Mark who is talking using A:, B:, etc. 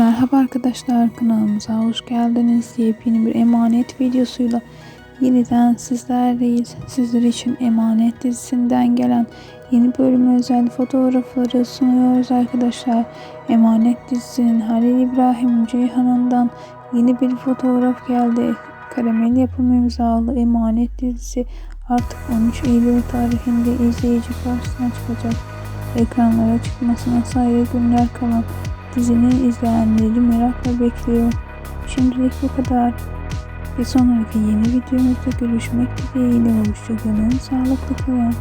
A: Merhaba arkadaşlar kanalımıza hoş geldiniz. Yepyeni bir emanet videosuyla yeniden sizlerleyiz. Sizler için emanet dizisinden gelen yeni bölüme özel fotoğrafları sunuyoruz arkadaşlar. Emanet dizisinin Halil İbrahim Ceyhan'ından yeni bir fotoğraf geldi. Karamel yapım imzalı emanet dizisi artık 13 Eylül tarihinde izleyici karşısına çıkacak. Ekranlara çıkmasına sayılı günler kalan Dizinin izleyenleri merakla bekliyor. Şimdilik bu kadar. Bir sonraki yeni videomuzda görüşmek dileğiyle hoşçakalın, sağlıklı kalın.